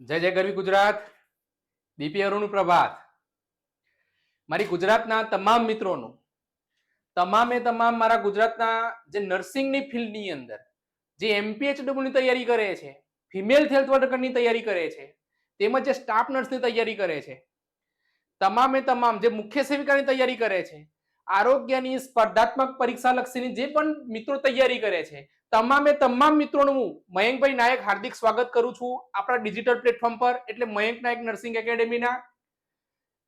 જય જય ગરવી ગુજરાત. દીપી અરુણ પ્રભાત. મારી ગુજરાતના તમામ મિત્રોનું, તમામે તમામ મારા ગુજરાતના જે નર્સિંગની ફિલ્ડની અંદર, જે એમપીએચડબ્લ્યુની તૈયારી કરે છે, ફિમેલ હેલ્થ વર્કરની તૈયારી કરે છે, તેમજ જે સ્ટાફ નર્સની તૈયારી કરે છે, તમામે તમામ જે મુખ્ય સેવિકાની તૈયારી કરે છે, આરોગ્યની સ્પર્ધાત્મક પરીક્ષા લક્ષીની જે પણ મિત્રો તૈયારી કરે છે તમામે તમામ મિત્રોનું હું મયંકભાઈ નાયક હાર્દિક સ્વાગત કરું છું આપણા ડિજિટલ પ્લેટફોર્મ પર, એટલે મયંક નાયક નર્સિંગ એકેડેમીના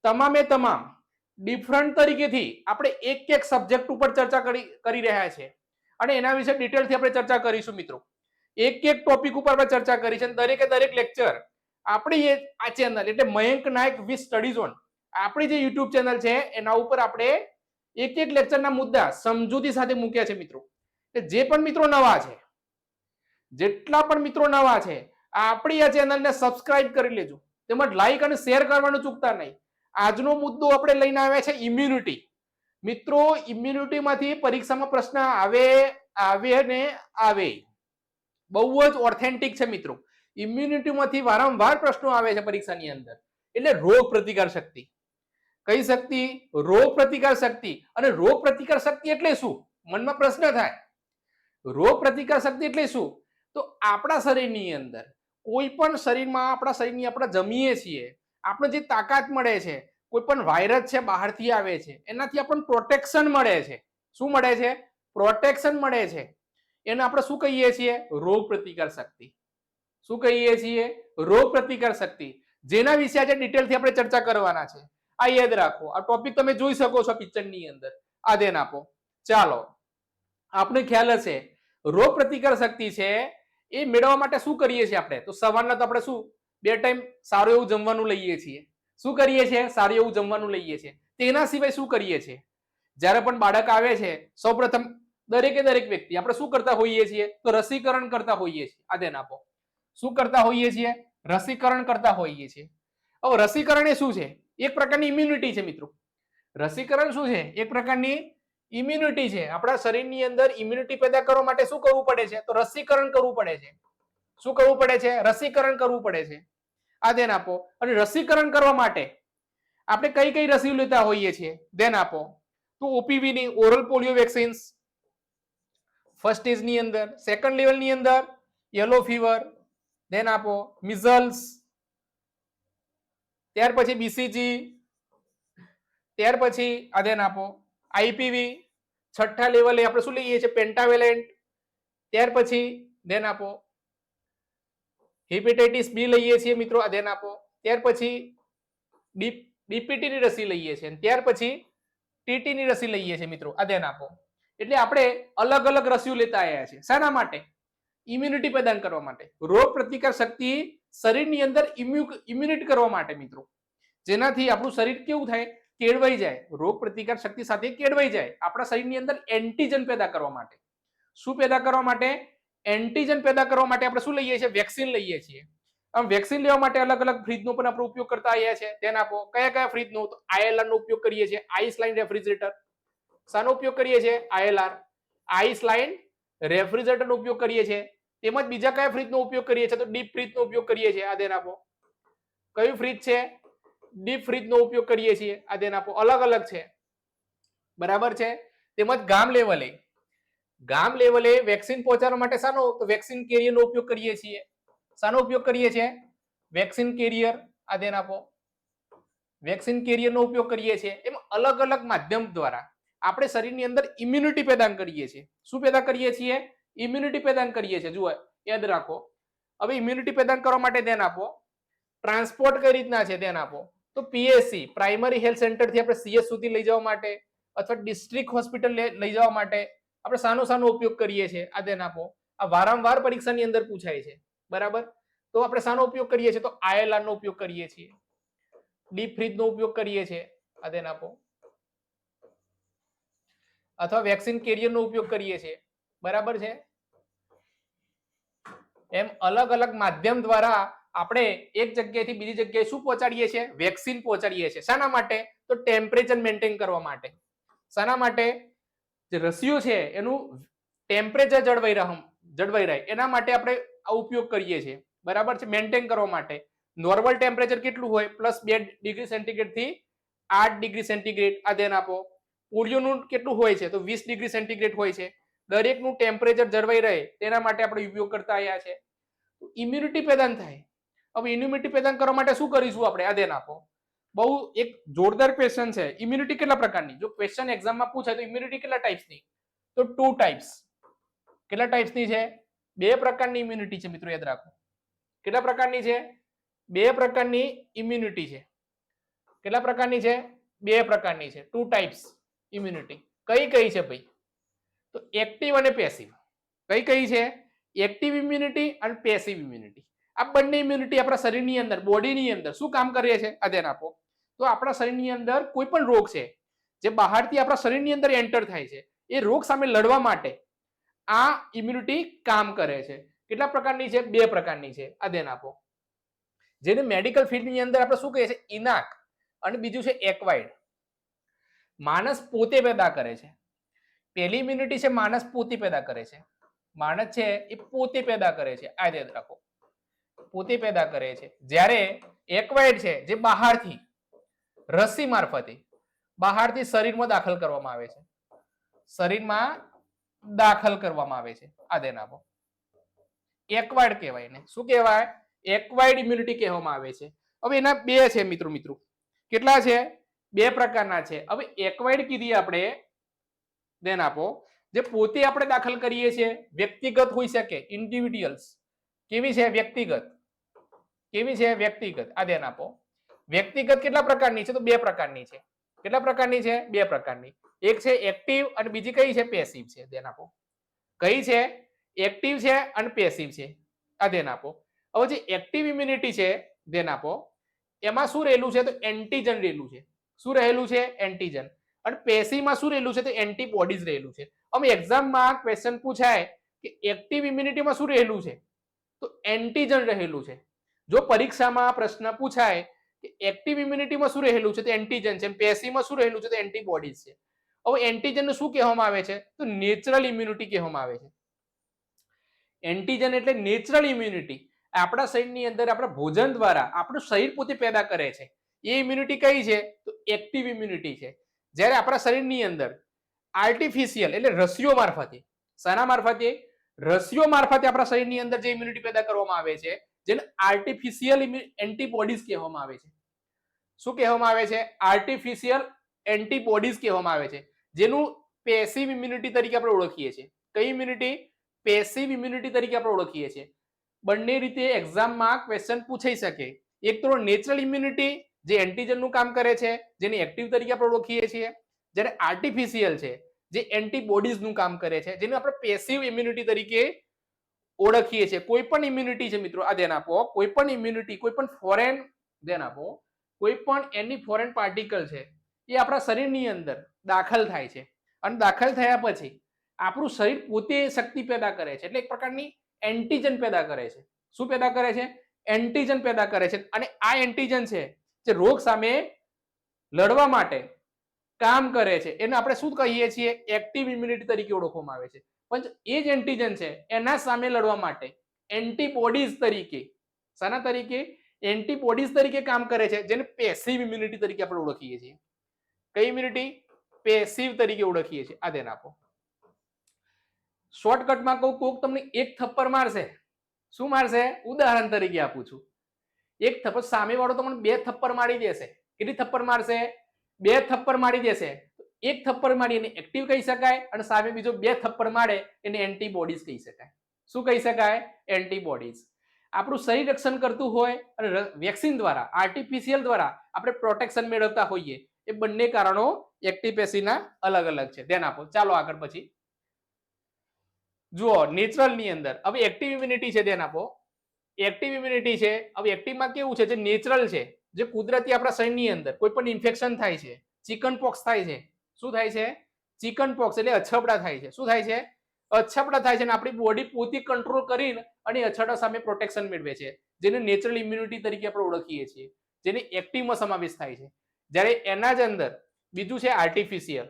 તમામે તમામ ડિફરન્ટ તરીકેથી આપણે એક એક સબ્જેક્ટ ઉપર ચર્ચા કરી કરી રહ્યા છે. અને એના વિશે ડિટેલથી આપણે ચર્ચા કરીશું મિત્રો. એક એક ટોપિક ઉપર આપણે ચર્ચા કરી છે દરેકે દરેક લેક્ચર આપણી આ ચેનલ એટલે Mayank Nayak with study zone આપણી જે યુટ્યુબ ચેનલ છે, એના ઉપર આપણે એક એક લેક્ચરના મુદ્દા સમજૂતી સાથે મૂક્યા છે મિત્રો. કે જે પણ મિત્રો નવા છે, જેટલા પણ મિત્રો નવા છે, આપણી આ ચેનલને સબસ્ક્રાઇબ કરી લેજો. તેમજ લાઈક અને શેર કરવાનું ચૂકતા નહીં. આજનો મુદ્દો આપણે લઈને આવ્યા છે ઇમ્યુનિટી મિત્રો ઇમ્યુનિટીમાંથી પરીક્ષામાં પ્રશ્ન આવે આવે ને આવે. બહુ જ ઓથેન્ટિક છે મિત્રો. ઇમ્યુનિટીમાંથી વારંવાર પ્રશ્નો આવે છે પરીક્ષાની અંદર. એટલે રોગ પ્રતિકાર શક્તિ. કઈ શક્તિ? રોગ પ્રતિકાર શક્તિ. અને રોગ પ્રતિકાર શક્તિ એટલે શું? મનમાં પ્રશ્ન થાય. રોગ પ્રતિકાર શક્તિ એટલે શું? તો આપણા શરીરની અંદર કોઈ પણ શરીરમાં આપણા શરીરની આપણે જમીએ છીએ આપણે જે તાકાત મળે છે, કોઈ પણ વાયરસ છે બહારથી આવે છે, એનાથી આપણને પ્રોટેક્શન મળે છે. શું મળે છે? પ્રોટેક્શન મળે છે. એને આપણે શું કહીએ છીએ? રોગ પ્રતિકાર શક્તિ. શું કહીએ છીએ? રોગ પ્રતિકાર શક્તિ. જેના વિશે આજે ડિટેલથી આપણે ચર્ચા કરવાના છે. આ યાદ રાખો. આ ટોપિક તમે જોઈ શકો છો પિક્ચરની અંદર. આ ધ્યાન આપો. ચાલો. આપણે ખ્યાલ હશે, રોગ પ્રતિકાર શક્તિ છે એ મેળવવા માટે શું કરીએ છીએ આપણે? તો સવારના તો આપણે શું? બે ટાઈમ સારું એવું જમવાનું લઈએ છીએ. શું કરીએ છીએ? સારું એવું જમવાનું લઈએ છીએ. તેના સિવાય શું કરીએ છીએ? જ્યારે પણ બાળક આવે છે, સૌપ્રથમ દરેકે દરેક વ્યક્તિ, આપણે શું કરતા હોઈએ છીએ? તો રસીકરણ કરતા હોઈએ છીએ. આ ધ્યાન આપો. શું કરતા હોઈએ છીએ? રસીકરણ કરતા હોઈએ છીએ. હવે રસીકરણ એ શું છે? એક પ્રકારની ઇમ્યુનિટી છે મિત્રો. રસીકરણ શું છે? એક પ્રકારની ઇમ્યુનિટી છે. આપણા શરીરની અંદર ઇમ્યુનિટી પેદા કરવા માટે શું કરવું પડે છે? તો રસીકરણ કરવું પડે છે. શું કરવું પડે છે? રસીકરણ કરવું પડે છે. આ ધ્યાન આપો. અને રસીકરણ કરવા માટે આપણે કઈ કઈ રસી લેતા હોઈએ છીએ? ધ્યાન આપો. તો ઓપીવી ની ઓરલ પોલિયો વેક્સિન્સ ફર્સ્ટ સ્ટેજની અંદર સેકન્ડ લેવલની અંદર યલો ફીવર ધ્યાન આપો. મિઝલ્સ ત્યાર પછી બીસીજી ત્યાર પછી આ ધ્યાન આપો. આઈપીવી છઠ્ઠા લેવલે આપણે શું લઈએ છીએ? પેન્ટાવેલેન્ટ ત્યાર પછી ધ્યાન આપો હિપેટાઇટિસ બી લઈએ છીએ મિત્રો, આ ધ્યાન આપો. ત્યાર પછી ડીપીટીની રસી લઈએ છીએ. ત્યાર પછી ટીટીની રસી લઈએ છીએ મિત્રો, આ ધ્યાન આપો. એટલે આપણે અલગ અલગ રસીઓ લેતા આવ્યા છીએ. શાના માટે? ઇમ્યુનિટી પ્રદાન કરવા માટે. રોગ પ્રતિકાર શક્તિ શરીરની અંદર ઇમ્યુનિટ કરવા માટે મિત્રો. જેનાથી આપણું શરીર કેવું થાય? કેળવાઈ જાય. રોગ પ્રતિકાર શક્તિ સાથે કેળવાઈ જાય. આપણા શરીરની અંદર એન્ટીજન પેદા કરવા માટે. શું પેદા કરવા માટે? એન્ટીજન પેદા કરવા માટે આપણે શું લઈએ છીએ? વેક્સિન લઈએ છીએ. આમ વેક્સિન લેવા માટે અલગ અલગ ફ્રીજનો પણ આપણે ઉપયોગ કરતા આવ્યા છે. તેના આપો. કયા કયા ફ્રીજનો તો આઈએલઆર ઉપયોગ કરીએ છીએ. આઈસ લાઇન રેફ્રિજરેટર શાનો ઉપયોગ કરીએ છીએ? આઈએલઆર આઈસ લાઇન રેફ્રિજરેટરનો ઉપયોગ કરીએ છીએ. તેમજ બીજા કયા ફ્રીજનો ઉપયોગ કરીએ છીએ? તો ડીપ ફ્રીજનો ઉપયોગ કરીએ છીએ. આ ધ્યાન આપો. કયું ફ્રીજ છે? ડીપ ફ્રીજનો ઉપયોગ કરીએ છીએ. આ ધ્યાન આપો અલગ અલગ છે. બરાબર છે? તેમજ ગામ લેવલે ગામ લેવલે વેક્સિન પહોંચાડવા માટે શાનો? તો વેક્સિન કેરિયરનો ઉપયોગ કરીએ છીએ. શાનો ઉપયોગ કરીએ છીએ? વેક્સિન કેરિયર આ ધ્યાન આપો. વેક્સિન કેરિયરનો ઉપયોગ કરીએ છીએ. એમ અલગ અલગ માધ્યમ દ્વારા આપણે શરીરની અંદર ઇમ્યુનિટી પેદા કરીએ છીએ. શું પેદા કરીએ છીએ? ઇમ્યુનિટી પેદા કરીએ છીએ. જુઓ, યાદ રાખો. હવે ઇમ્યુનિટી પેદા કરવા માટે ધ્યાન આપો. ટ્રાન્સપોર્ટ કઈ રીતના છે? ધ્યાન આપો. તો પીએસસી પ્રાઇમરી હેલ્થ સેન્ટરથી આપણે સીએસ સુધી લઈ જવા માટે અથવા ડિસ્ટ્રિક્ટ હોસ્પિટલ લઈ જવા માટે આપણે સાનો સાનો ઉપયોગ કરીએ છીએ. આ ધ્યાન આપો. આ વારંવાર પરીક્ષાની અંદર પૂછાય છે. બરાબર? તો આપણે શાનો ઉપયોગ કરીએ છીએ તો આઈએલઆર નો ઉપયોગ કરીએ છીએ. ડીપ ફ્રીજ નો ઉપયોગ કરીએ છીએ. આ ધ્યાન આપો. અથવા વેક્સિન કેરિયર નો ઉપયોગ કરીએ છીએ. બરાબર છે? એમ અલગ અલગ માધ્યમ દ્વારા આપણે એક જગ્યાએથી બીજી જગ્યાએ શું પહોંચાડીએ છીએ? વેક્સિન પહોંચાડીએ છીએ. શાના માટે? તો ટેમ્પરેચર મેન્ટેન કરવા માટે. શાના માટે જે રસીઓ છે, એનું ટેમ્પરેચર જળવાઈ રહે જળવાઈ રહે એના માટે આપણે આ ઉપયોગ કરીએ છીએ. બરાબર છે? મેન્ટેન કરવા માટે. નોર્મલ ટેમ્પરેચર કેટલું હોય? પ્લસ બે ડિગ્રી સેન્ટિગ્રેડથી આઠ ડિગ્રી સેન્ટીગ્રેડ આ ધ્યાન આપો. પોલિયોનું કેટલું હોય છે? તો વીસ ડિગ્રી સેન્ટીગ્રેડ હોય છે. દરેકનું ટેમ્પરેચર જળવાઈ રહે. તેના માટે આપણે ઉપયોગ કરતા આવ્યા છે. ઇમ્યુનિટી પેદા થાય. હવે ઇમ્યુનિટી પેદા કરવા માટે શું કરીશું આપણે? આ ધ્યાન આપો. બહુ એક જોરદાર ક્વેશ્ચન છે. ઇમ્યુનિટી કેટલા પ્રકારની? જો ક્વેશ્ચન એક્ઝામમાં પૂછાય તો ઇમ્યુનિટી કેટલા ટાઈપ્સની તો ટુ ટાઈપ્સ કેટલા ટાઈપ્સની છે? બે પ્રકારની ઇમ્યુનિટી છે મિત્રો, યાદ રાખો. કેટલા પ્રકારની છે? બે પ્રકારની ઇમ્યુનિટી છે. કેટલા પ્રકારની છે? બે પ્રકારની છે. ટુ ટાઈપ્સ ઇમ્યુનિટી કઈ કઈ છે ભાઈ? તો એક્ટિવ અને પેસિવ કઈ કઈ છે? એક્ટિવ ઇમ્યુનિટી અને પેસિવ ઇમ્યુનિટી આ બંને ઇમ્યુનિટી આપણા શરીરની અંદર બોડીની અંદર શું કામ કરે છે? આ ધ્યાન આપો. તો આપણા શરીરની અંદર કોઈ પણ રોગ છે, જે બહારથી આપણા શરીરની અંદર એન્ટર થાય છે, એ રોગ સામે લડવા માટે આ ઇમ્યુનિટી કામ કરે છે. કેટલા પ્રકારની છે? બે પ્રકારની છે. આ ધ્યાન આપો. જેને મેડિકલ ફિલ્ડની અંદર આપણે શું કહીએ છીએ ઇનાક અને બીજું છે એકવાઇડ માણસ પોતે પેદા કરે છે. પહેલી ઇમ્યુનિટી છે માણસ પોતે પેદા કરે છે. માણસ છે એ પોતે પેદા કરે છે. આ યાદ રાખો. પોતે પેદા કરે છે. જ્યારે એક્વાઇડ છે જે બહારથી, રસી મારફતે બહારથી શરીરમાં દાખલ કરવામાં આવે છે. શરીરમાં દાખલ કરવામાં આવે છે. આ ધ્યાન આપો. એકવાઇડ કહેવાય ને શું કહેવાય? એક્વાઇડ ઇમ્યુનિટી કહેવામાં આવે છે. હવે એના બે છે મિત્રો મિત્રો. કેટલા છે? બે પ્રકારના છે. હવે એક્વાઇડ કીધી આપણે. ધ્યાન આપો. જે પોતે આપણે દાખલ કરીએ છીએ, વ્યક્તિગત હોઈ શકે ઇન્ડિવિડ્યુઅલ્સ કેવી છે? વ્યક્તિગત. કેવી છે? વ્યક્તિગત. આ ધ્યાન આપો. વ્યક્તિગત કેટલા પ્રકારની છે? તો બે પ્રકારની છે. કેટલા પ્રકારની છે? બે પ્રકારની. એક છે એક્ટિવ અને બીજી કઈ છે? પેસિવ છે. ધ્યાન આપો. કઈ છે? એક્ટિવ છે અને પેસિવ છે. આ ધ્યાન આપો. હવે જે એક્ટિવ ઇમ્યુનિટી છે, ધ્યાન આપો. એમાં શું રહેલું છે? તો એન્ટીજન રહેલું છે. શું રહેલું છે? એન્ટીજન અને પેસીમાં શું રહેલું છે? તો એન્ટીબોડીઝ રહેલું છે. અમે એક્ઝામમાં ક્વેશ્ચન પૂછાય કે એક્ટિવ ઇમ્યુનિટીમાં શું રહેલું છે? તો એન્ટીજન રહેલું છે. જો પરીક્ષામાં પ્રશ્ન પૂછાય કે એક્ટિવ ઇમ્યુનિટીમાં શું રહેલું છે? તો એન્ટીજન છે. પેસીમાં શું રહેલું છે? તો એન્ટીબોડીઝ છે. હવે એન્ટીજનને શું કહેવામાં આવે છે? તો નેચરલ ઇમ્યુનિટી કહેવામાં આવે છે. એન્ટીજન એટલે નેચરલ ઇમ્યુનિટી આપણા શરીરની અંદર આપણા ભોજન દ્વારા આપણું શરીર પોતે પેદા કરે છે. એ ઇમ્યુનિટી કઈ છે? તો એક્ટિવ ઇમ્યુનિટી છે. જ્યારે આપણા શરીરની અંદર આર્ટિફિશિયલ એટલે રસીઓ મારફતે, શાના મારફતે, રસીઓ મારફતે આપણા શરીરની અંદર જે ઇમ્યુનિટી પેદા કરવામાં આવે છે જેને આર્ટિફિશિયલ એન્ટીબોડીઝ કહેવામાં આવે છે. શું કહેવામાં આવે છે? આર્ટિફિશિયલ એન્ટીબોડીઝ કહેવામાં આવે છે. જેનું પેસિવ ઇમ્યુનિટી તરીકે આપણે ઓળખીએ છીએ. કઈ ઇમ્યુનિટી પેસિવ ઇમ્યુનિટી તરીકે આપણે ઓળખીએ છીએ. બંને રીતે એક્ઝામમાં ક્વેશ્ચન પૂછાઈ શકે. એક તો નેચરલ ઇમ્યુનિટી જે એન્ટીજનનું કામ કરે છે, જેને એક્ટિવ તરીકે આપણે ઓળખીએ છીએ. જ્યારે આર્ટિફિશિયલ છે, જે એન્ટીબોડીઝનું કામ કરે છે, જેને આપણે પેસિવ ઇમ્યુનિટી તરીકે ઓળખીએ છીએ. કોઈ પણ ઇમ્યુનિટી છે મિત્રો, આ ધ્યાન આપો. કોઈ પણ ઇમ્યુનિટી કોઈ પણ ફોરેન ધ્યાન આપો. કોઈ પણ એની ફોરેન પાર્ટિકલ છે, એ આપણા શરીરની અંદર દાખલ થાય છે. અને દાખલ થયા પછી આપણું શરીર પોતે શક્તિ પેદા કરે છે. એટલે એક પ્રકારની એન્ટીજન પેદા કરે છે. શું પેદા કરે છે? એન્ટીજન પેદા કરે છે. અને આ એન્ટીજન છે જે રોગ સામે લડવા માટે કામ કરે છે. એને આપણે શું કહીએ છીએ? એક્ટિવ ઇમ્યુનિટી તરીકે ઓળખવામાં આવે છે. પણ એ જ એન્ટીજન છે, એના સામે લડવા માટે. એન્ટીબોડીઝ તરીકે. શાના તરીકે? એન્ટીબોડીઝ તરીકે કામ કરે છે, જેને પેસિવ ઇમ્યુનિટી તરીકે આપણે ઓળખીએ છીએ. કઈ ઇમ્યુનિટી પેસિવ તરીકે ઓળખીએ છીએ. આ ધ્યાન આપો. શોર્ટકટમાં કહું, કોક તમને એક થપ્પડ મારશે. શું મારશે? ઉદાહરણ તરીકે આપું છું. એક થપ્પર, સામેવાળો તમને બે થપ્પર મારી દેશે. કેટલી થપ્પડ મારશે? બે થપ્પર મારી દેશે. એક થપ્પડ મારી એને એક્ટિવ કહી શકાય અને સામે બીજો બે થપ્પડ મારે એને એન્ટીબોડીઝ કહી શકાય. શું કહી શકાય? એન્ટીબોડીઝ આપણું શરીર રક્ષણ કરતું હોય અને વેક્સિન દ્વારા આર્ટિફિશિયલ દ્વારા આપણે પ્રોટેક્શન મેળવતા હોઈએ, એ બંને કારણો એક્ટિવ પેશીના અલગ અલગ છે. ધ્યાન આપો. ચાલો આગળ પછી. જુઓ નેચરલની અંદર. હવે એક્ટિવ ઇમ્યુનિટી છે, ધ્યાન આપો. એક્ટિવ ઇમ્યુનિટી છે. હવે એક્ટિવમાં કેવું છે? જે નેચરલ છે, જે કુદરતી આપણા શરીરની અંદર કોઈ પણ ઇન્ફેક્શન થાય છે ચિકન પોક્સ થાય છે શું થાય છે? ચિકન પોક્સ એટલે અછબડા થાય છે. શું થાય છે? અછબડા થાય છે અને આપણી બોડી પોતે કંટ્રોલ કરીને અને અછડા સામે પ્રોટેક્શન મેળવે છે. જેને નેચરલ ઇમ્યુનિટી તરીકે આપણે ઓળખીએ છીએ. જેને એક્ટિવમાં સમાવેશ થાય છે. જ્યારે એના જ અંદર બીજું છે આર્ટિફિશિયલ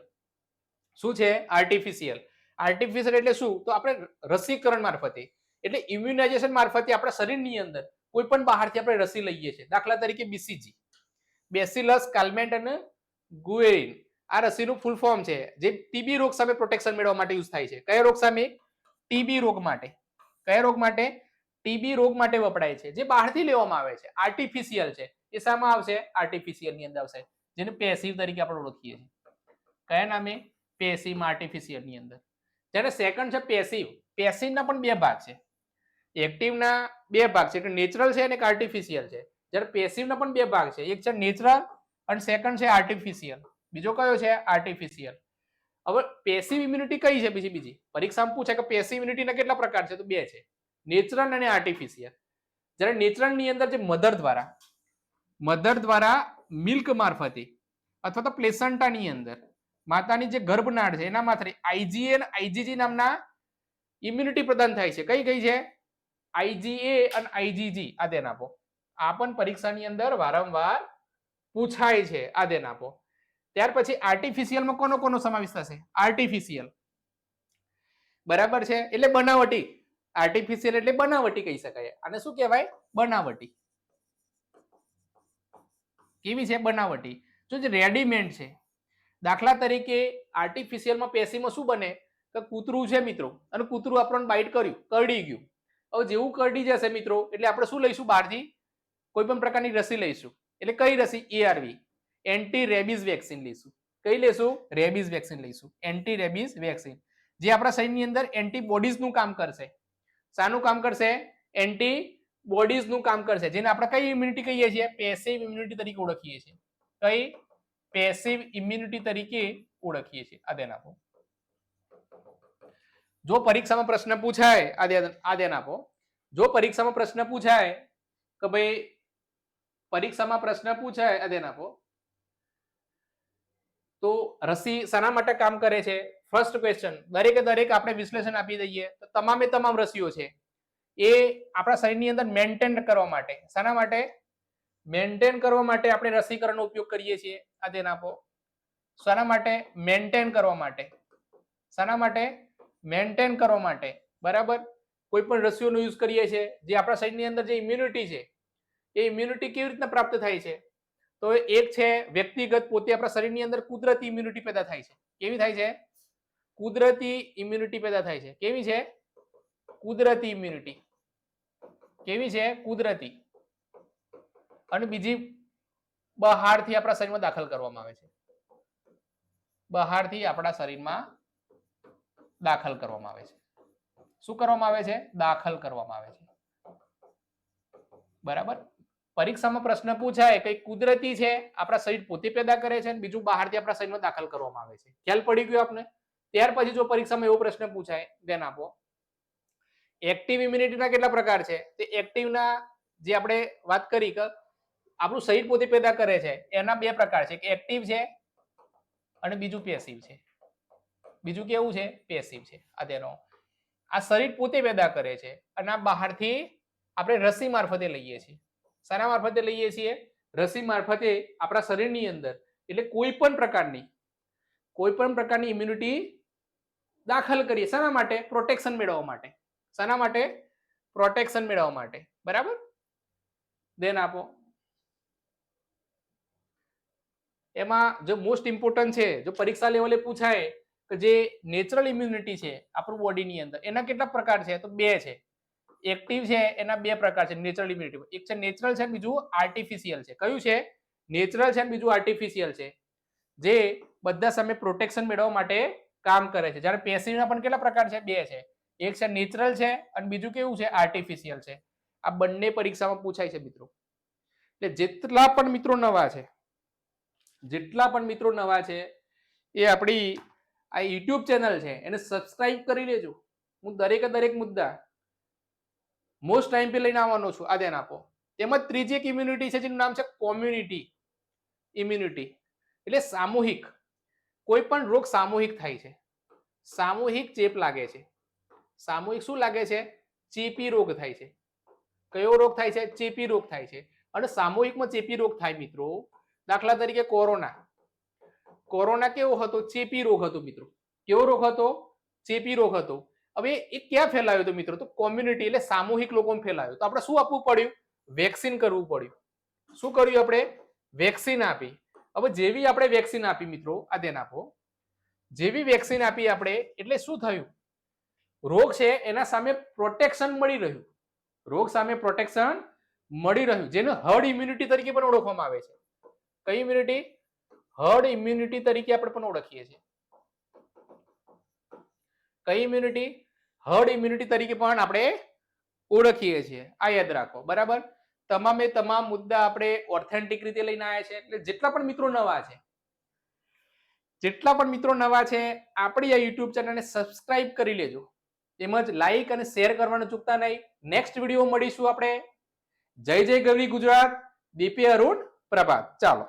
શું છે? આર્ટિફિશિયલ આર્ટિફિશિયલ એટલે શું? તો આપણે રસીકરણ મારફતે, એટલે ઇમ્યુનાઇઝેશન મારફતે આપણા શરીરની અંદર કોઈ પણ બહારથી આપણે રસી લઈએ છીએ. દાખલા તરીકે બીસીજી બેસિલસ અને ગુએરિન આ રસીનું ફૂલ ફોર્મ છે, જે ટીબી રોગ સામે પ્રોટેક્શન મેળવવા માટે યુઝ થાય છે. કયા રોગ સામે? ટીબી રોગ માટે. કયા રોગ માટે? ટીબી રોગ માટે વપરાય છે, જે બહારથી લેવામાં આવે છે. આર્ટિફિશિયલ છે. એ શામાં આવશે? આર્ટિફિશિયલની અંદર આવશે. જેને પેસિવ તરીકે આપણે ઓળખીએ છીએ. કયા નામે? પેસિવ આર્ટિફિશિયલની અંદર. જ્યારે સેકન્ડ છે પેસિવ પેસિવના પણ બે ભાગ છે. એક્ટિવના બે ભાગ છે. એક નેચરલ છે અને એક આર્ટિફિશિયલ છે. જ્યારે પેસિવના પણ બે ભાગ છે. એક છે નેચરલ અને સેકન્ડ છે આર્ટિફિશિયલ બીજો કયો છે? આર્ટિફિશિયલ હવે પેસિવ ઇમ્યુનિટી કઈ છે? બીજી બીજી. પરીક્ષામાં પૂછે કે પેસિવ ઇમ્યુનિટીના કેટલા પ્રકાર છે? તો બે છે. નેચરલ અને આર્ટિફિશિયલ જ્યારે નેચરલની અંદર જે મધર દ્વારા મધર દ્વારા મિલ્ક મારફતે અથવા તો પ્લેસન્ટાની અંદર, માતાની જે ગર્ભનાળ છે, એના માથે આઈજીએ અને આઈજીજી નામના ઇમ્યુનિટી પ્રદાન થાય છે. કઈ કઈ છે? આઈજીએ અને આઈજીજી આ ધ્યાન આપો. આ પણ પરીક્ષાની અંદર વારંવાર પૂછાય છે. આ ધ્યાન આપો. ત્યાર પછી આર્ટિફિશિયલમાં કોનો કોનો સમાવેશ થશે? આર્ટિફિશિયલ બરાબર છે? એટલે બનાવટી. આર્ટિફિશિયલ એટલે બનાવટી કહી શકાય. અને શું કહેવાય? બનાવટી. કેવી છે બનાવટી? જો જે છે. દાખલા તરીકે આર્ટિફિશિયલમાં પેશીમાં શું બને? કે કૂતરું છે મિત્રો. અને કૂતરું આપણને બાઇટ કર્યું, કરડી ગયું. હવે જેવું કરડી જશે મિત્રો, એટલે આપણે શું લઈશું બહારથી? કોઈ પણ પ્રકારની રસી લઈશું. એટલે કઈ રસી? એઆરવી એન્ટી રેબીઝ વેક્સિન લઈશું. કઈ લેશું રેબીઝ વેક્સિન લઈશું. Anti rabies vaccine. જે આપણા શરીરની અંદર એન્ટીબોડીઝનું કામ કરશે. શાનું કામ કરશે? એન્ટી બોડીઝનું કામ કરશે. જેને આપણે કઈ ઇમ્યુનિટી કહીએ છીએ? પેસિવ ઇમ્યુનિટી તરીકે ઓળખીએ છીએ. કઈ? પેસિવ ઇમ્યુનિટી તરીકે ઓળખીએ છીએ. આ ધ્યાન આપો. જો પરીક્ષામાં પ્રશ્ન પૂછાય આ ધ્યાન આપો. જો પરીક્ષામાં પ્રશ્ન પૂછાય, કે ભાઈ, પરીક્ષામાં પ્રશ્ન પૂછાય, આ ધ્યાન આપો. તો રસી શાના માટે કામ કરે છે? ફર્સ્ટ ક્વેશ્ચન દરેકે દરેક આપણે વિશ્લેષણ આપી દઈએ તો તમામે તમામ રસીઓ છે. એ આપણા શરીરની અંદર મેન્ટેન કરવા માટે. શાના માટે? મેન્ટેન કરવા માટે આપણે રસીકરણનો ઉપયોગ કરીએ છીએ. આ ધ્યાન આપો. શાના માટે? મેન્ટેન કરવા માટે. શાના માટે? મેન્ટેન કરવા માટે. બરાબર? કોઈ પણ રસીઓનો યુઝ કરીએ છીએ જે આપણા શરીરની અંદર જે ઇમ્યુનિટી છે, એ ઇમ્યુનિટી કેવી રીતના પ્રાપ્ત થાય છે? તો એક છે, વ્યક્તિગત પોતે આપણા શરીરની અંદર કુદરતી ઇમ્યુનિટી પેદા થાય છે. કેવી થાય છે? કુદરતી ઇમ્યુનિટી પેદા થાય છે. કેવી છે? કુદરતી ઇમ્યુનિટી કેવી છે? કુદરતી. અને બીજી બહારથી આપણા શરીરમાં દાખલ કરવામાં આવે છે. બહારથી આપણા શરીરમાં દાખલ કરવામાં આવે છે. શું કરવામાં આવે છે? દાખલ કરવામાં આવે છે. બરાબર? પરીક્ષામાં પ્રશ્ન પૂછાય કઈ કુદરતી છે, આપણા શરીર પોતે પેદા કરે છે અને બીજું બહારથી આપણા શરીરમાં દાખલ કરવામાં આવે છે. ખ્યાલ પડી ગયો આપને? ત્યાર પછી જો પરીક્ષામાં એવો પ્રશ્ન પૂછાય, ધ્યાન આપો. એક્ટિવ ઇમ્યુનિટીના કેટલા પ્રકાર છે? તે એક્ટિવના જે આપણે વાત કરી કે આપણું શરીર પોતે પેદા કરે છે, એના બે પ્રકાર છે. એક એક્ટિવ છે અને બીજું પેસિવ છે. બીજું કેવું છે? પેસિવ છે. આ તેનો. આ શરીર પોતે પેદા કરે છે અને આ બહારથી આપણે રસી મારફતે લઈએ છીએ. શાના મારફતે લઈએ છીએ, રસી મારફતે આપણા શરીરની અંદર, એટલે કોઈ પણ પ્રકારની કોઈ પણ પ્રકારની ઇમ્યુનિટી દાખલ કરીએ. શાના માટે? પ્રોટેક્શન મેળવવા માટે. શાના માટે? પ્રોટેક્શન મેળવવા માટે. બરાબર? દેન આપો. એમાં જો મોસ્ટ ઇમ્પોર્ટન્ટ છે, જો પરીક્ષા લેવલે પૂછાય કે જે નેચરલ ઇમ્યુનિટી છે, આપણું બોડીની અંદર, એના કેટલા પ્રકાર છે? તો બે છે. એક્ટિવ છે, એના બે પ્રકાર છે નેચરલ ઇમ્યુનિટી એક છે નેચરલ છે બીજું આર્ટિફિશિયલ છે. કયું છે? નેચરલ છે બીજું આર્ટિફિશિયલ છે. જે બધા સામે પ્રોટેક્શન મેળવવા માટે કામ કરે છે. જ્યારે પેસિવના પણ કેટલા પ્રકાર છે? બે છે. એક છે નેચરલ છે અને બીજું કેવું છે? આર્ટિફિશિયલ છે. આ બંને પરીક્ષામાં પૂછાય છે મિત્રો. એટલે જેટલા પણ મિત્રો નવા છે, જેટલા પણ મિત્રો નવા છે, એ આપણી આ યુટ્યુબ ચેનલ છે, એને સબસ્ક્રાઇબ કરી લેજો. હું દરેકે દરેક મુદ્દા મોસ્ટ ટાઈમ પે લઈને આવવાનો છું. આ ધ્યાન આપો. તેમજ ત્રીજી એક ઇમ્યુનિટી છે, જેનું નામ છે કોમ્યુનિટી ઇમ્યુનિટી એટલે સામૂહિક. કોઈ પણ રોગ સામૂહિક થાય છે. સામૂહિક ચેપ લાગે છે. સામૂહિક શું લાગે છે? ચેપી રોગ થાય છે. કયો રોગ થાય છે? ચેપી રોગ થાય છે. અને સામૂહિકમાં ચેપી રોગ થાય, મિત્રો. દાખલા તરીકે કોરોના. કોરોના કેવો હતો? ચેપી રોગ હતો, મિત્રો. કેવો રોગ હતો? ચેપી રોગ હતો. હવે એ ક્યાં ફેલાયો હતો મિત્રો? તો કોમ્યુનિટી એટલે સામૂહિક લોકોમાં ફેલાયો. તો આપણે શું આપવું પડ્યું? વેક્સિન કરવું પડ્યું. શું કર્યું આપણે? વેક્સિન આપી. હવે જેવી આપણે વેક્સિન આપી મિત્રો, આ ધ્યાન આપો. જેવી વેક્સિન આપી આપણે, એટલે શું થયું? રોગ છે, એના સામે પ્રોટેક્શન મળી રહ્યું. રોગ સામે પ્રોટેક્શન મળી રહ્યું. જેને હર્ડ ઇમ્યુનિટી તરીકે પણ ઓળખવામાં આવે છે. કઈ ઇમ્યુનિટી હર્ડ ઇમ્યુનિટી તરીકે આપણે પણ ઓળખીએ છીએ. કઈ ઇમ્યુનિટી હર્ડ ઇમ્યુનિટી તરીકે પણ આપણે ઓળખીએ છીએ. આ યાદ રાખો, બરાબર? તમામે તમામ મુદ્દા આપણે ઓથેન્ટિક રીતે લઈને આવ્યા છે, એટલે જેટલા પણ મિત્રો નવા છે, જેટલા પણ મિત્રો નવા છે, આપણી આ યુટ્યુબ ચેનલને સબસ્ક્રાઇબ કરી લેજો. તેમજ લાઈક અને શેર કરવાનું ચૂકતા નહીં. નેક્સ્ટ વીડિયો મળીશું આપણે. જય જય ગરવી ગુજરાત. દીપી અરુણ, પ્રભાત. ચાલો.